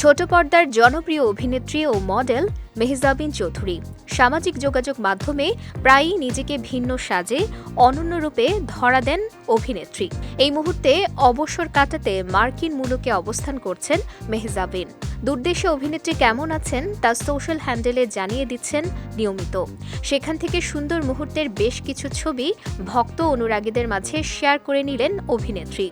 ছোট পর্দার জনপ্রিয় অভিনেত্রী ও মডেল মেহজাবিন চৌধুরী। সামাজিক যোগাযোগ মাধ্যমে প্রায়ই নিজেকে ভিন্ন সাজে, অনন্য রূপে ধরা দেন অভিনেত্রী। এই মুহূর্তে অবসর কাটাতে মার্কিন মুলুকে অবস্থান করছেন মেহজাবিন। দুর্দেশে অভিনেত্রী কেমন আছেন তা সোশ্যাল হ্যান্ডেলে জানিয়ে দিচ্ছেন নিয়মিত। সেখান থেকে সুন্দর মুহূর্তের বেশ কিছু ছবি ভক্ত অনুরাগীদের মাঝে শেয়ার করে নিলেন অভিনেত্রী।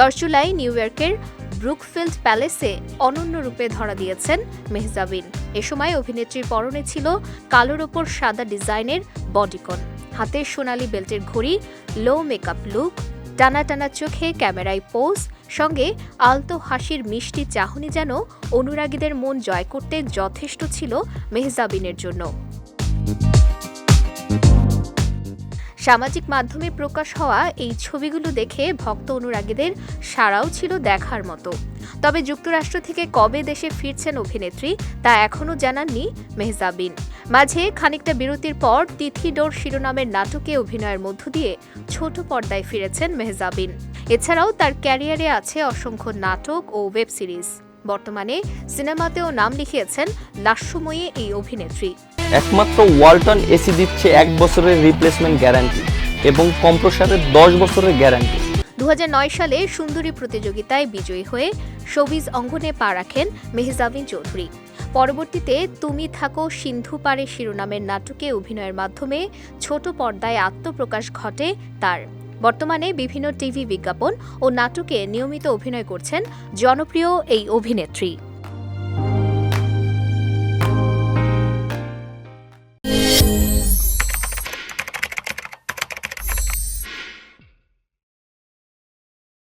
দশ জুলাই নিউ ইয়র্কের ব্রুকফিল্ড প্যালেসে অনন্য রূপে ধরা দিয়েছেন মেহজাবিন। এ সময় অভিনেত্রীর পরনে ছিল কালোর ওপর সাদা ডিজাইনের বডিকন। হাতে সোনালি বেল্টের ঘড়ি, লো মেকআপ লুক, টানা টানা চোখে ক্যামেরায় পোজ, সঙ্গে আলতো হাসির মিষ্টি চাহনি যেন অনুরাগীদের মন জয় করতে যথেষ্ট ছিল মেহজাবিনের জন্য। সামাজিক মাধ্যমে প্রকাশ হওয়া এই ছবিগুলো দেখে ভক্ত অনুরাগীদের সাড়াও ছিল দেখার মতো। তবে যুক্তরাষ্ট্র থেকে কবে দেশে ফিরছেন অভিনেত্রী তা এখনও জানাননি মেহজাবিন। মাঝে খানিকটা বিরতির পর তিথি ডোর শিরোনামের নাটকে অভিনয়ের মধ্য দিয়ে ছোট পর্দায় ফিরেছেন মেহজাবিন। এছাড়াও তার ক্যারিয়ারে আছে অসংখ্য নাটক ও ওয়েব সিরিজ। বর্তমানে সিনেমাতেও নাম লিখিয়েছেন লাস্যময়ী এই অভিনেত্রী। একমাত্র ওয়ালটন এসি দিচ্ছে এক বছরের রিপ্লেসমেন্ট গ্যারান্টি এবং কম্প্রসারের দশ বছরের গ্যারান্টি দু হাজার নয় সালে সুন্দরী প্রতিযোগিতায় বিজয়ী হয়ে শোবিজ অঙ্গনে পা রাখেন মেহজাবিন চৌধুরী। পরবর্তীতে তুমি থাকো সিন্ধু পারে শিরোনামের নাটকে অভিনয়ের মাধ্যমে ছোট পর্দায় আত্মপ্রকাশ ঘটে তার। বর্তমানে বিভিন্ন টিভি বিজ্ঞাপন ও নাটকে নিয়মিত অভিনয় করছেন জনপ্রিয় এই অভিনেত্রী।